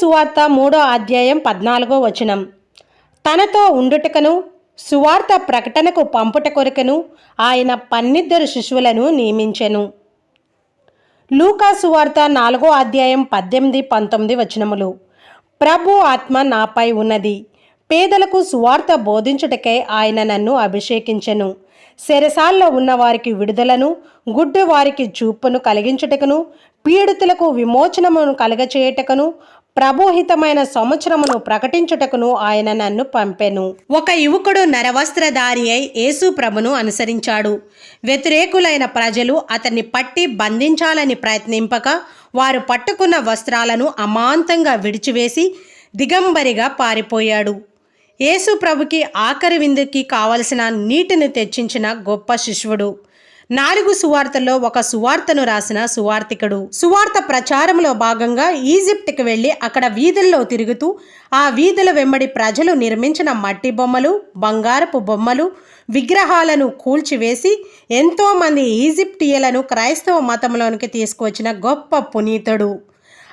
సువార్త మూడో అధ్యాయం పద్నాలుగో వచనం. తనతో ఉండుటకను సువార్త ప్రకటనకు పంపుట కొరకను ఆయన పన్నిద్దరు శిశువులను నియమించెను. లూకా సువార్త నాలుగో అధ్యాయం పద్దెనిమిది పంతొమ్మిది వచనములు. ప్రభు ఆత్మ నాపై ఉన్నది. పేదలకు సువార్త బోధించుటకై ఆయన నన్ను అభిషేకించెను. శరసాల్లో ఉన్నవారికి విడుదలను గుడ్డు వారికి చూపును కలిగించుటకును పీడితులకు విమోచనమును కలగచేయుటకును ప్రభుహితమైన సంవత్సరమును ప్రకటించుటకును ఆయన నన్ను పంపెను. ఒక యువకుడు నరవస్త్రధారి అయి యేసు ప్రభును అనుసరించాడు. వ్యతిరేకులైన ప్రజలు అతన్ని పట్టి బంధించాలని ప్రయత్నింపక వారు పట్టుకున్న వస్త్రాలను అమాంతంగా విడిచివేసి దిగంబరిగా పారిపోయాడు. యేసు ప్రభుకి ఆఖరి విందుకి కావలసిన నీటిని తెచ్చించిన గొప్ప శిష్యుడు. నాలుగు సువార్తల్లో ఒక సువార్తను రాసిన సువార్తికుడు సువార్త ప్రచారంలో భాగంగా ఈజిప్ట్కి వెళ్ళి అక్కడ వీధుల్లో తిరుగుతూ ఆ వీధుల వెంబడి ప్రజలు నిర్మించిన మట్టి బొమ్మలు బంగారపు బొమ్మలు విగ్రహాలను కూల్చివేసి ఎంతోమంది ఈజిప్టియలను క్రైస్తవ మతంలోనికి తీసుకువచ్చిన గొప్ప పునీతుడు.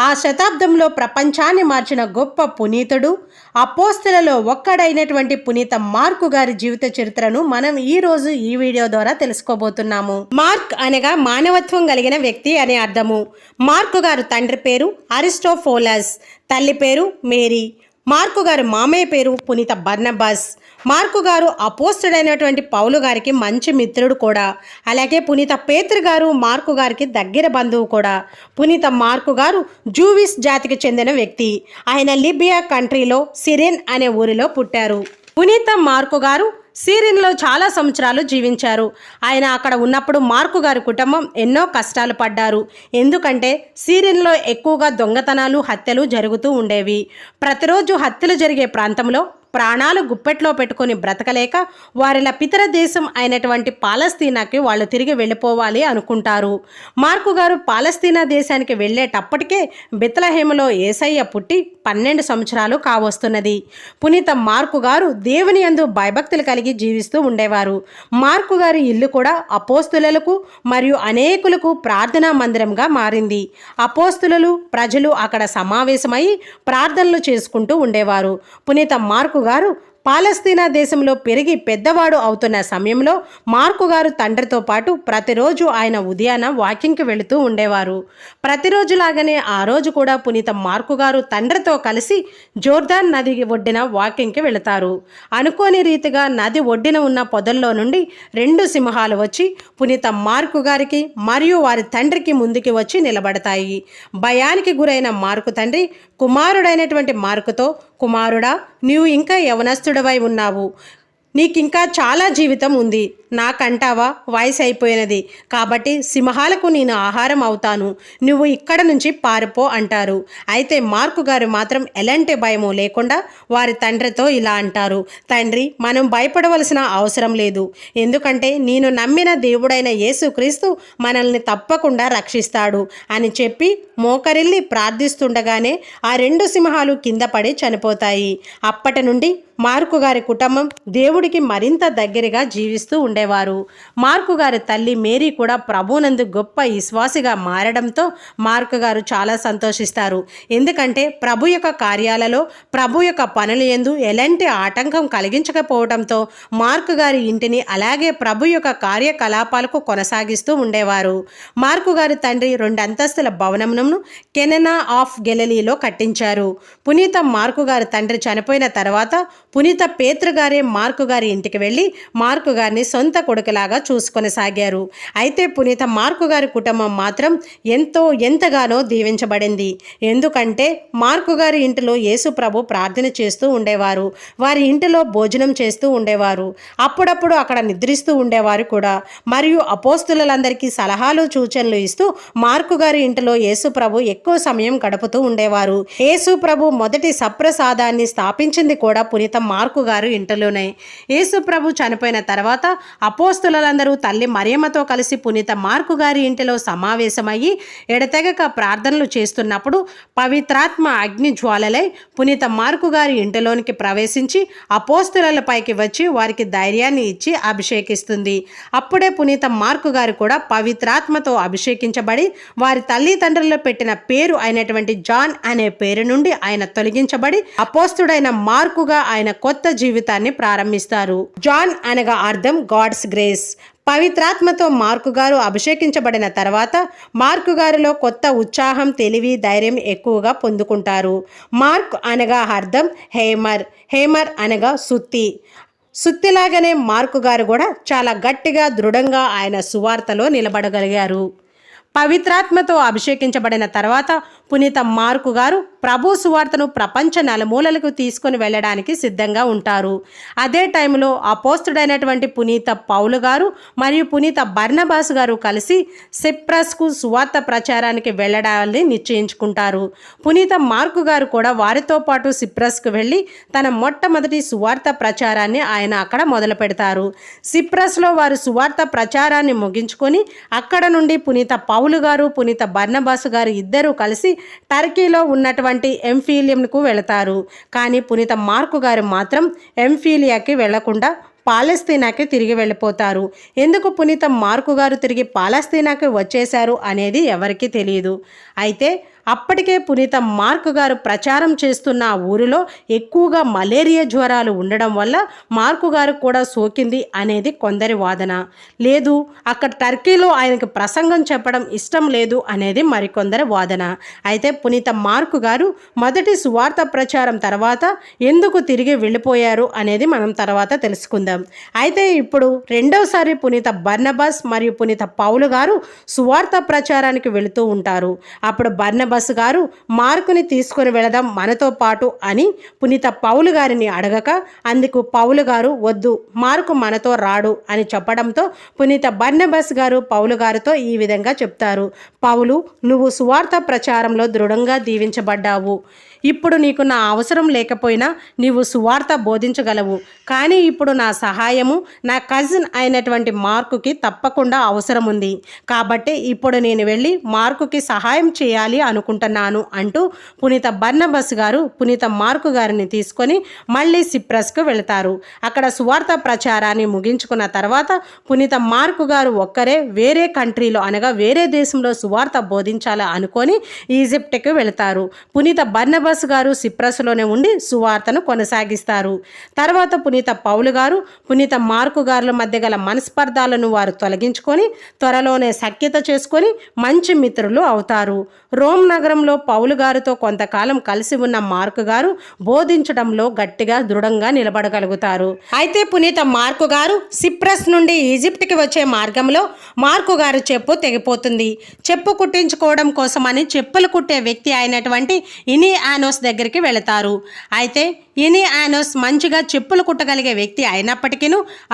ఆ శతాబ్దంలో ప్రపంచాన్ని మార్చిన గొప్ప పునీతుడు అపోస్తులలో ఒక్కడైనటువంటి పునీత మార్కు గారి జీవిత చరిత్రను మనం ఈ రోజు ఈ వీడియో ద్వారా తెలుసుకోబోతున్నాము. మార్క్ అనగా మానవత్వం కలిగిన వ్యక్తి అనే అర్థము. మార్కు గారు తండ్రి పేరు అరిస్టోఫోలస్ తల్లి పేరు మేరీ. మార్కు గారు మామయ్య పేరు పునీత బర్నబాస్. మార్కు గారు అపోస్తుడైనటువంటి పౌలు గారికి మంచి మిత్రుడు కూడా. అలాగే పునీత పేతృ గారు మార్కు గారికి దగ్గర బంధువు కూడా. పునీత మార్కు గారు జూవిస్ జాతికి చెందిన వ్యక్తి. ఆయన లిబియా కంట్రీలో సిరెన్ అనే ఊరిలో పుట్టారు. పునీత మార్కు గారు సీరియన్లో చాలా సంవత్సరాలు జీవించారు. ఆయన అక్కడ ఉన్నప్పుడు మార్కు గారి కుటుంబం ఎన్నో కష్టాలు పడ్డారు. ఎందుకంటే సీరిన్లో ఎక్కువగా దొంగతనాలు హత్యలు జరుగుతూ ఉండేవి. ప్రతిరోజు హత్యలు జరిగే ప్రాంతంలో ప్రాణాలు గుప్పెట్లో పెట్టుకొని బ్రతకలేక వారిలా పితర దేశం అయినటువంటి పాలస్తీనాకి వాళ్ళు తిరిగి వెళ్ళిపోవాలి అనుకుంటారు. మార్కు గారు పాలస్తీనా దేశానికి వెళ్ళేటప్పటికే బెత్లహేమలో ఏసయ్య పుట్టి పన్నెండు సంవత్సరాలు కావస్తున్నది. పునీత మార్కు గారు దేవుని యందు భయభక్తులు కలిగి జీవిస్తూ ఉండేవారు. మార్కు గారి ఇల్లు కూడా అపోస్తులకు మరియు అనేకులకు ప్రార్థనా మందిరంగా మారింది. అపోస్తులు ప్రజలు అక్కడ సమావేశమై ప్రార్థనలు చేసుకుంటూ ఉండేవారు. పునీత మార్కు గారు పాలస్తీనా దేశంలో పెరిగి పెద్దవాడు అవుతున్న సమయంలో మార్కు గారు తండ్రితో పాటు ప్రతిరోజు ఆయన ఉదయాన వాకింగ్కి వెళుతూ ఉండేవారు. ప్రతిరోజులాగానే ఆ రోజు కూడా పునీత మార్కు గారు తండ్రితో కలిసి జోర్దాన్ నది ఒడ్డిన వాకింగ్కి వెళతారు. అనుకోని రీతిగా నది ఒడ్డిన ఉన్న పొదల్లో నుండి రెండు సింహాలు వచ్చి పునీత మార్కు గారికి మరియు వారి తండ్రికి ముందుకి వచ్చి నిలబడతాయి. భయానికి గురైన మార్కు తండ్రి కుమారుడైనటువంటి మార్కుతో కుమారుడా నీవు ఇంకా యవనస్తుడవై ఉన్నావు. నీకింకా చాలా జీవితం ఉంది. నాకంటావా? వయసు అయిపోయినది. కాబట్టి సింహాలకు నేను ఆహారం అవుతాను. నువ్వు ఇక్కడ నుంచి పారిపో అంటారు. అయితే మార్కు గారు మాత్రం ఎలాంటి భయము లేకుండా వారి తండ్రితో ఇలా అంటారు. తండ్రి మనం భయపడవలసిన అవసరం లేదు. ఎందుకంటే నేను నమ్మిన దేవుడైన యేసుక్రీస్తు మనల్ని తప్పకుండా రక్షిస్తాడు అని చెప్పి మోకరిల్లి ప్రార్థిస్తుండగానే ఆ రెండు సింహాలు కింద పడి చనిపోతాయి. అప్పటి నుండి మార్కు గారి కుటుంబం దేవుడికి మరింత దగ్గరగా జీవిస్తూ ఉండేవారు. మార్కు గారి తల్లి మేరీ కూడా ప్రభునందు గొప్ప విశ్వాసిగా మారడంతో మార్కు గారు చాలా సంతోషిస్తారు. ఎందుకంటే ప్రభు యొక్క కార్యాలలో ప్రభు యొక్క పనులు ఎందు ఎలాంటి ఆటంకం కలిగించకపోవడంతో మార్కు గారి ఇంటిని అలాగే ప్రభు యొక్క కార్యకలాపాలకు కొనసాగిస్తూ ఉండేవారు. మార్కు గారి తండ్రి రెండు అంతస్తుల భవనమును కెననా ఆఫ్ గెలలీలో కట్టించారు. పునీత మార్కు గారి తండ్రి చనిపోయిన తర్వాత పునీత పేతృగారే మార్కు గారి ఇంటికి వెళ్ళి మార్కు గారిని సొంత కొడుకులాగా చూసుకొనసాగారు. అయితే పునీత మార్కు గారి కుటుంబం మాత్రం ఎంతో ఎంతగానో దీవించబడింది. ఎందుకంటే మార్కు గారి ఇంటిలో యేసుప్రభు ప్రార్థన చేస్తూ ఉండేవారు. వారి ఇంటిలో భోజనం చేస్తూ ఉండేవారు. అప్పుడప్పుడు అక్కడ నిద్రిస్తూ ఉండేవారు కూడా. మరియు అపోస్తులందరికీ సలహాలు సూచనలు ఇస్తూ మార్కు గారి ఇంటిలో యేసుప్రభు ఎక్కువ సమయం గడుపుతూ ఉండేవారు. యేసుప్రభు మొదటి సప్రసాదాన్ని స్థాపించింది కూడా పునీత మార్కు గారు ఇంటలోనే. యేసు ప్రభు చనిపోయిన తర్వాత అపోస్తులందరూ తల్లి మరియమ్మతో కలిసి పునీత మార్కు గారి ఇంటిలో సమావేశమయ్యి ఎడతెగక ప్రార్థనలు చేస్తున్నప్పుడు పవిత్రాత్మ అగ్ని జ్వాలలై పునీత మార్కు గారి ఇంటిలోనికి ప్రవేశించి అపోస్తులపైకి వచ్చి వారికి ధైర్యాన్ని ఇచ్చి అభిషేకిస్తుంది. అప్పుడే పునీత మార్కు గారు కూడా పవిత్రాత్మతో అభిషేకించబడి వారి తల్లిదండ్రులు పెట్టిన పేరు అయినటువంటి జాన్ అనే పేరు నుండి ఆయన తొలగించబడి అపోస్తుడైన మార్కుగా ఆయన కొత్త జీవితాన్ని ప్రారంభిస్తారు. జాన్ అనగా అర్థం గాడ్స్ గ్రేస్. పవిత్రాత్మతో మార్కు గారు అభిషేకించబడిన తర్వాత మార్కు గారిలో కొత్త ఉత్సాహం తెలివి ధైర్యం ఎక్కువగా పొందుకుంటారు. మార్క్ అనగా అర్థం హేమర్. హేమర్ అనగా సుత్తి. సుత్తిలాగానే మార్కు గారు కూడా చాలా గట్టిగా దృఢంగా ఆయన సువార్తలో నిలబడగలిగారు. పవిత్రాత్మతో అభిషేకించబడిన తర్వాత పునీత మార్కు గారు ప్రభు సువార్తను ప్రపంచ నలుమూలలకు తీసుకొని వెళ్ళడానికి సిద్ధంగా ఉంటారు. అదే టైంలో అపోస్తుడైనటువంటి పునీత పౌలు గారు మరియు పునీత బర్నబాస్ గారు కలిసి సిప్రస్కు సువార్త ప్రచారానికి వెళ్ళడాన్ని నిశ్చయించుకుంటారు. పునీత మార్కు గారు కూడా వారితో పాటు సిప్రస్కు వెళ్ళి తన మొట్టమొదటి సువార్త ప్రచారాన్ని ఆయన అక్కడ మొదలు పెడతారు. సిప్రస్లో వారు సువార్త ప్రచారాన్ని ముగించుకొని అక్కడ నుండి పునీత పౌలు గారు పునీత బర్నబాసు గారు ఇద్దరూ కలిసి టర్కీలో ఉన్నటువంటి ఎంఫీలియంకు వెళతారు. కానీ పునీత మార్కు గారు మాత్రం ఎంఫీలియాకి వెళ్ళకుండా పాలస్తీనాకి తిరిగి వెళ్ళిపోతారు. ఎందుకు పునీత మార్కు గారు తిరిగి పాలస్తీనాకి వచ్చేశారు అనేది ఎవరికీ తెలియదు అయితే అప్పటికే పునీత మార్క్ గారు ప్రచారం చేస్తున్న ఆ ఊరిలో ఎక్కువగా మలేరియా జ్వరాలు ఉండడం వల్ల మార్కు గారు కూడా సోకింది అనేది కొందరి వాదన. లేదు అక్కడ టర్కీలో ఆయనకు ప్రసంగం చెప్పడం ఇష్టం లేదు అనేది మరికొందరి వాదన. అయితే పునీత మార్కు గారు మొదటి సువార్త ప్రచారం తర్వాత ఎందుకు తిరిగి వెళ్ళిపోయారు అనేది మనం తర్వాత తెలుసుకుందాం. అయితే ఇప్పుడు రెండోసారి పునీత బర్నబాస్ మరియు పునీత పౌలు గారు సువార్త ప్రచారానికి వెళుతూ ఉంటారు. అప్పుడు బర్నబాస్ గారు మార్కుని తీసుకొని వెళదాం మనతో పాటు అని పునీత పౌలు గారిని అడగక అందుకు పౌలు గారు వద్దు మార్కు మనతో రాడు అని చెప్పడంతో పునీత బర్నబస్ గారు పౌలు గారితో ఈ విధంగా చెప్తారు. పౌలు నువ్వు సువార్త ప్రచారంలో దృఢంగా దీవించబడ్డావు. ఇప్పుడు నీకు నా అవసరం లేకపోయినా నీవు సువార్త బోధించగలవు. కానీ ఇప్పుడు నా సహాయము నా కజిన్ అయినటువంటి మార్కుకి తప్పకుండా అవసరం ఉంది కాబట్టి ఇప్పుడు నేను వెళ్ళి మార్కుకి సహాయం చేయాలి అనుకుంటున్నాను అంటూ పునీత బర్నబస్ గారు పునీత మార్కు గారిని తీసుకొని మళ్ళీ సిప్రస్కు వెళతారు. అక్కడ సువార్త ప్రచారాన్ని ముగించుకున్న తర్వాత పునీత మార్కు గారు ఒక్కరే వేరే కంట్రీలో అనగా వేరే దేశంలో సువార్త బోధించాలి అనుకొని ఈజిప్ట్కి వెళతారు. పునీత బర్నబస్ గారు సిప్రస్లోనే ఉండి సువార్తను కొనసాగిస్తారు. తర్వాత పునీత పౌలు గారు పునీత మార్కు గారుల మధ్య గల మనస్పర్ధాలను వారు తొలగించుకొని త్వరలోనే సఖ్యత చేసుకొని మంచి మిత్రులు అవుతారు. రోమ్ నగరంలో పౌలు గారితో కొంతకాలం కలిసి ఉన్న మార్కు గారు బోధించడంలో గట్టిగా దృఢంగా నిలబడగలుగుతారు. అయితే పునీత మార్కు గారు సిప్రస్ నుండి ఈజిప్ట్కి వచ్చే మార్గంలో మార్కు గారు చెప్పు తెగిపోతుంది. చెప్పు కుట్టించుకోవడం కోసమని చెప్పులు కుట్టే వ్యక్తి అయినటువంటి ఇని ఆనోస్ దగ్గరికి వెళతారు. అయితే ఇని ఆనోస్ మంచిగా చెప్పులు కుట్టగలిగే వ్యక్తి అయినప్పటికీ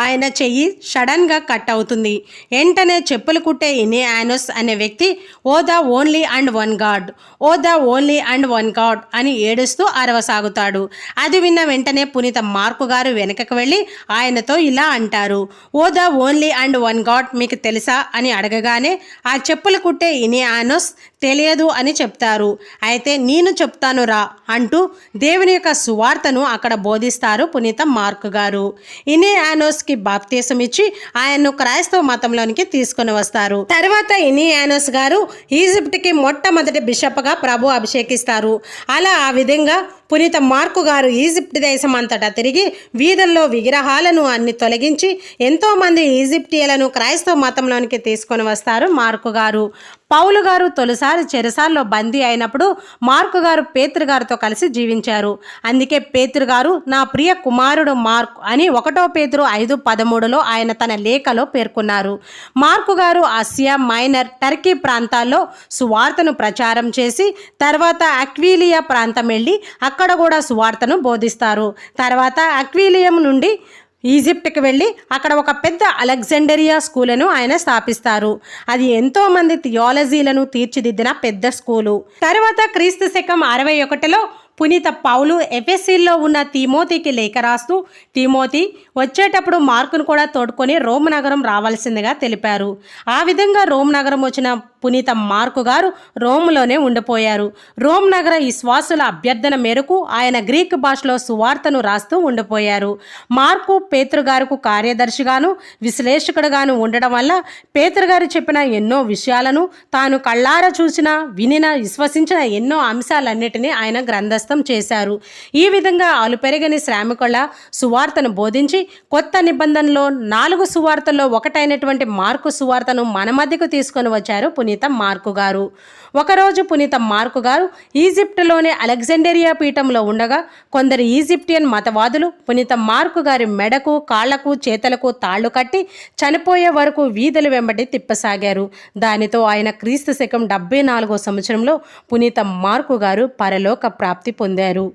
ఆయన చెయ్యి సడన్గా కట్ అవుతుంది. వెంటనే చెప్పులు కుట్టే ఇని ఆనోస్ అనే వ్యక్తి ఓ the only and one God. Oh the only and one God అని ఏడుస్తూ అరవసాగుతాడు. అది విన్న వెంటనే పునీత మార్కు గారు వెనకకు వెళ్ళి ఆయనతో ఇలా అంటారు. ఓ the only and one God మీకు తెలుసా అని అడగగానే ఆ చెప్పులు కుట్టే ఇనియానోస్ ఆనోస్ తెలియదు అని చెప్తారు. అయితే నేను చెప్తాను రా అంటూ దేవుని యొక్క సువార్తను అక్కడ బోధిస్తారు పునీత మార్క్ గారు. ఇనే యానోస్కి బాప్తీసం ఇచ్చి ఆయన్ను క్రైస్తవ మతంలోనికి తీసుకొని వస్తారు. తర్వాత ఇని యానోస్ గారు ఈజిప్ట్కి మొట్టమొదటి బిషప్గా ప్రభు అభిషేకిస్తారు. అలా ఆ విధంగా పునీత మార్కు గారు ఈజిప్ట్ దేశం అంతటా తిరిగి వీధుల్లో విగ్రహాలను అన్ని తొలగించి ఎంతోమంది ఈజిప్టియలను క్రైస్తవ మతంలోనికి తీసుకొని వస్తారు మార్కు గారు. పౌలు గారు తొలిసారి చెరసాల్లో బందీ అయినప్పుడు మార్కు గారు పేతృ గారితో కలిసి జీవించారు. అందుకే పేతృ గారు నా ప్రియ కుమారుడు మార్క్ అని ఒకటో పేతురు ఐదు పదమూడులో ఆయన తన లేఖలో పేర్కొన్నారు. మార్కు గారు ఆసియా మైనర్ టర్కీ ప్రాంతాల్లో సువార్తను ప్రచారం చేసి తర్వాత అక్వీలియా ప్రాంతం వెళ్ళి అక్కడ కూడా సువార్తను బోధిస్తారు. తర్వాత అక్వీలియం నుండి ఈజిప్ట్కి వెళ్ళి అక్కడ ఒక పెద్ద అలెగ్జాండరియా స్కూలను ఆయన స్థాపిస్తారు. అది ఎంతో మంది థియాలజీలను తీర్చిదిద్దిన పెద్ద స్కూలు. తర్వాత క్రీస్తు శకం అరవై ఒకటిలో పునీత పౌలు ఎఫ్ఎస్సీల్లో ఉన్న తిమోతికి లేఖ రాస్తూ తిమోతి వచ్చేటప్పుడు మార్కును కూడా తోడుకొని రోమ్ నగరం రావాల్సిందిగా తెలిపారు. ఆ విధంగా రోమ్ నగరం వచ్చిన పునీత మార్కు గారు రోమ్లోనే ఉండిపోయారు. రోమ్ నగర విశ్వాసుల అభ్యర్థన మేరకు ఆయన గ్రీక్ భాషలో సువార్తను రాస్తూ ఉండిపోయారు. మార్కు పేతృగారుకు కార్యదర్శిగాను విశ్లేషకుడుగాను ఉండడం వల్ల పేతృగారు గారు చెప్పిన ఎన్నో విషయాలను తాను కళ్ళారా చూసిన వినిన విశ్వసించిన ఎన్నో అంశాలన్నిటినీ ఆయన గ్రంథస్థం చేశారు. ఈ విధంగా అలుపెరగని శ్రామికుల సువార్తను బోధించి కొత్త నిబంధనలో నాలుగు సువార్తల్లో ఒకటైనటువంటి మార్కు సువార్తను మన మధ్యకు తీసుకొని వచ్చారు పునీత మార్కు గారు. ఒకరోజు పునీత మార్కు గారు ఈజిప్టులోని అలెగ్జాండరియా పీఠంలో ఉండగా కొందరు ఈజిప్టియన్ మతవాదులు పునీత మార్కు గారి మెడకు కాళ్ళకు చేతులకు తాళ్ళు కట్టి చనిపోయే వరకు వీధుల వెంబడి తిప్పసాగారు. దానితో ఆయన క్రీస్తు శకం డెబ్బై నాలుగో సంవత్సరంలో పునీత మార్కు గారు పరలోక ప్రాప్తి పొందారు.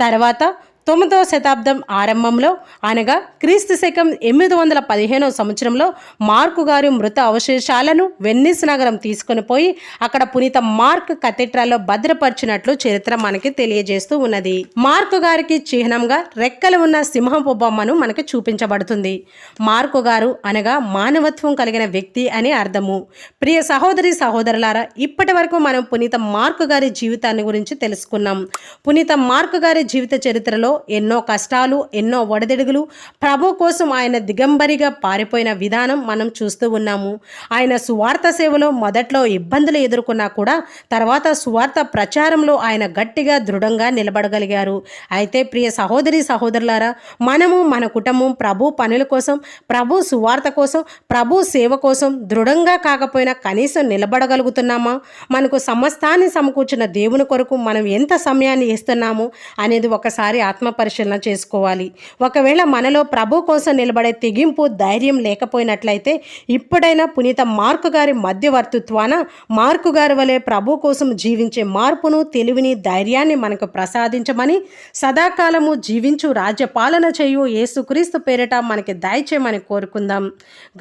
తర్వాత తొమ్మిదవ శతాబ్దం ఆరంభంలో అనగా క్రీస్తు శకం ఎనిమిది వందల పదిహేనవ సంవత్సరంలో మార్కు గారి మృత అవశేషాలను వెన్నిస్ నగరం తీసుకుని పోయి అక్కడ పునీత మార్క్ కథెట్రాల్లో భద్రపరిచినట్లు చరిత్ర మనకి తెలియజేస్తూ ఉన్నది. మార్కు గారికి చిహ్నంగా రెక్కలు ఉన్న సింహపు బొమ్మను మనకి చూపించబడుతుంది. మార్కు గారు అనగా మానవత్వం కలిగిన వ్యక్తి అని అర్థము. ప్రియ సహోదరి సహోదరులారా ఇప్పటి వరకు మనం పునీత మార్కు గారి జీవితాన్ని గురించి తెలుసుకున్నాం. పునీత మార్కు గారి జీవిత చరిత్రలో ఎన్నో కష్టాలు ఎన్నో ఒడదెడుగులు ప్రభు కోసం ఆయన దిగంబరిగా పారిపోయిన విధానం మనం చూస్తూ ఉన్నాము. ఆయన సువార్త సేవలో మొదట్లో ఇబ్బందులు ఎదుర్కొన్నా కూడా తర్వాత సువార్త ప్రచారంలో ఆయన గట్టిగా దృఢంగా నిలబడగలిగారు. అయితే ప్రియ సహోదరి సహోదరులారా మనము మన కుటుంబం ప్రభు పనుల కోసం ప్రభు సువార్త కోసం ప్రభు సేవ కోసం దృఢంగా కాకపోయినా కనీసం నిలబడగలుగుతున్నామా? మనకు సమస్తాన్ని సమకూర్చిన దేవుని కొరకు మనం ఎంత సమయాన్ని ఇస్తున్నాము అనేది ఒకసారి ఆత్మ పరిశీలన చేసుకోవాలి. ఒకవేళ మనలో ప్రభు కోసం నిలబడే తెగింపు ధైర్యం లేకపోయినట్లయితే ఇప్పుడైనా పునీత మార్కు గారి మధ్యవర్తిత్వాన మార్కు గారి వలె ప్రభు కోసం జీవించే మార్పును తెలివిని ధైర్యాన్ని మనకు ప్రసాదించమని సదాకాలము జీవించు రాజ్యపాలన చేయు యేసుక్రీస్తు పేరిట మనకి దయచేయమని కోరుకుందాం.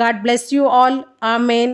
God bless you all. Amen.